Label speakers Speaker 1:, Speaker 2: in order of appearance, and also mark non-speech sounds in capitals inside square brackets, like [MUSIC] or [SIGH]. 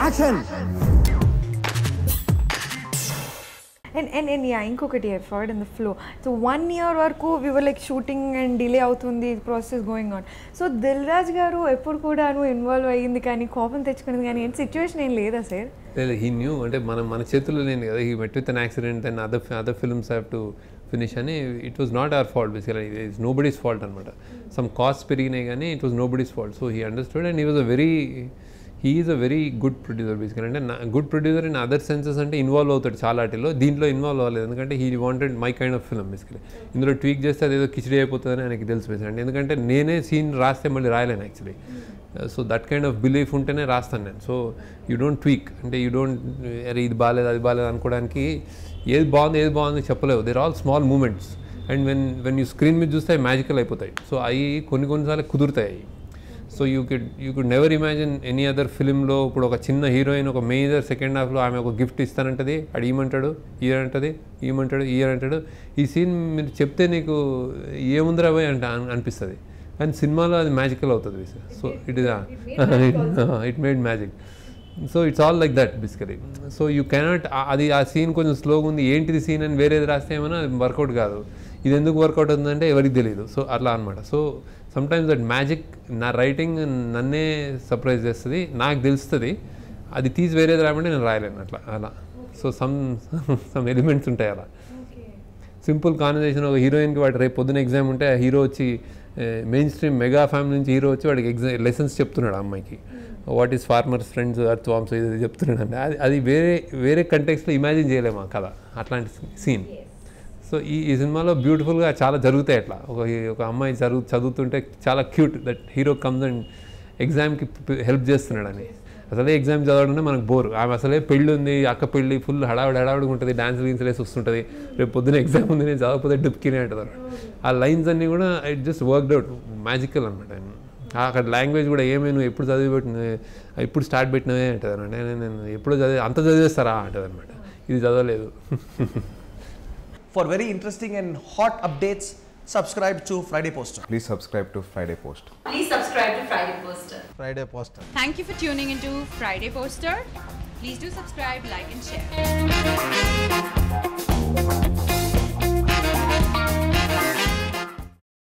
Speaker 1: Action
Speaker 2: and and and ya ఇంకొకటి I furred in the flow so one year వరకు we were like shooting and delay అవుతుంది process going on so Dil Raj garu ఎప్పుడు కూడాను involve అయ్యింది కానీ కోపం తెచ్చుకునేది కానీ ఏంటి సిచ్యువేషన్ ఏం లేదా సార్
Speaker 3: లేదు హీ న్యూ అంటే మనం మన చేతుల్లో లేని కదా he met with an accident and other other films have to finish అని it was not our fault basically it's nobody's fault అనమాట సమ్ కాస్ట్ పెరిగినాయి కానీ it was nobody's fault so he understood and he was a very he is a very good producer basically. అంటే good producer in other senses అంటే involve అవుతాడు చాలా వాటిలో దీంట్లో involve అవ్వలేదు. ఎందుకంటే he wanted my kind of film basically. ఇందులో tweak చేస్తే అదేదో కిచిడి అయిపోతుందని ఆయనకి తెలిసి బేసిక్ ఎందుకంటే నేనే సీన్ రాస్తే మళ్ళీ రాయలేను actually. So that kind of belief ఉంటేనే రాస్తాను నేను. So you don't tweak. అంటే యూ డోంట్ అరే ఇది బాగాలేదు అది బాగాలేదు అనుకోవడానికి ఏది బాగుంది ఏది బాగుంది చెప్పలేవు. They're all small moments and when when you screen మీద చూస్తే మ్యాజికల్ అయిపోతాయి. సో అవి కొన్ని కొన్నిసార్లు కుదురుతాయి so you kid you could never imagine any other ఫిలింలో ఇప్పుడు ఒక చిన్న హీరోయిన్ ఒక మేజర్ సెకండ్ హాఫ్లో ఆమె ఒక గిఫ్ట్ ఇస్తానంటది. అడు ఈమంటాడు ఇయర్ అంటది? ఈమంటాడు ఇయర్ అంటాడు? ఈ సీన్ మీరు చెప్తే నీకు ఏముందిరా పోయి అంటే అన్- అనిపిస్తుంది. కానీ సినిమాలో అది మ్యాజికల్ అవుతుంది so it is it made magic so it's all like that basically so you cannot అది ఆ సీన్ కొంచెం స్లోగా ఉంది. ఏంటిది సీన్ అని వేరేది రాస్తే ఏమైనా వర్కౌట్ కాదు. ఇది ఎందుకు వర్కౌట్ అవుతుందంటే ఎవరికి తెలియదు సో అట్లా అనమాట సో సమ్టైమ్స్ దట్ మ్యాజిక్ నా రైటింగ్ నన్నే సర్ప్రైజ్ చేస్తుంది నాకు తెలుస్తుంది. అది తీసి వేరేది రాయమంటే నేను రాయలేను అట్లా అలా. సో సమ్ సమ్ ఎలిమెంట్స్ ఉంటాయి అలా. సింపుల్ కాన్వర్జేషన్ ఒక హీరోయిన్కి వాడు రేపు పొద్దున ఎగ్జామ్ ఉంటే ఆ హీరో వచ్చి మెయిన్ స్ట్రీమ్ మెగా ఫ్యామిలీ నుంచి హీరో వచ్చి వాడికి ఎగ్జామ్ లెసన్స్ చెప్తున్నాడు ఆ అమ్మాయికి. What is farmers friends earthworms ఇది చెప్తున్నాడు అంటే అది అది వేరే వేరే కంటెక్స్లో ఇమాజిన్ చేయలేము ఆ కథ అట్లాంటి సీన్ సో ఈ ఈ సినిమాలో బ్యూటిఫుల్గా చాలా జరుగుతాయి అట్లా. ఒక ఒక అమ్మాయి జరుగు చదువుతుంటే చాలా cute that hero comes and ఎగ్జామ్కి హెల్ప్ చేస్తున్నాడని. అసలే ఎగ్జామ్ చదవడమే మనకు బోర్. ఆమె అసలే పెళ్ళి ఉంది అక్క పెళ్ళి ఫుల్ హడావిడి హడావిడిగా ఉంటుంది డాన్స్ గీన్స్ వేసి వస్తుంటుంది. రేపు పొద్దున ఎగ్జామ్ ఉంది నేను చదవకపోతే డుప్కినే అంటారు ఆ లైన్స్ అన్నీ కూడా it just worked out magical అనమాట అక్కడ లాంగ్వేజ్ కూడా ఏమే నువ్వు ఎప్పుడు చదివి పెట్టిన ఎప్పుడు స్టార్ట్ పెట్టినవే అంటుంది అంటే నేను ఎప్పుడు చదివి అంత చదివేస్తారా అంటుంది అనమాట ఇది చదవలేదు. [LAUGHS]
Speaker 4: For very interesting and hot updates, subscribe to Friday Poster.
Speaker 5: Please subscribe to Friday Post.
Speaker 6: Please subscribe to Friday Poster.
Speaker 4: Friday Poster.
Speaker 6: Thank you for tuning into Friday Poster. Please do subscribe, like, and share.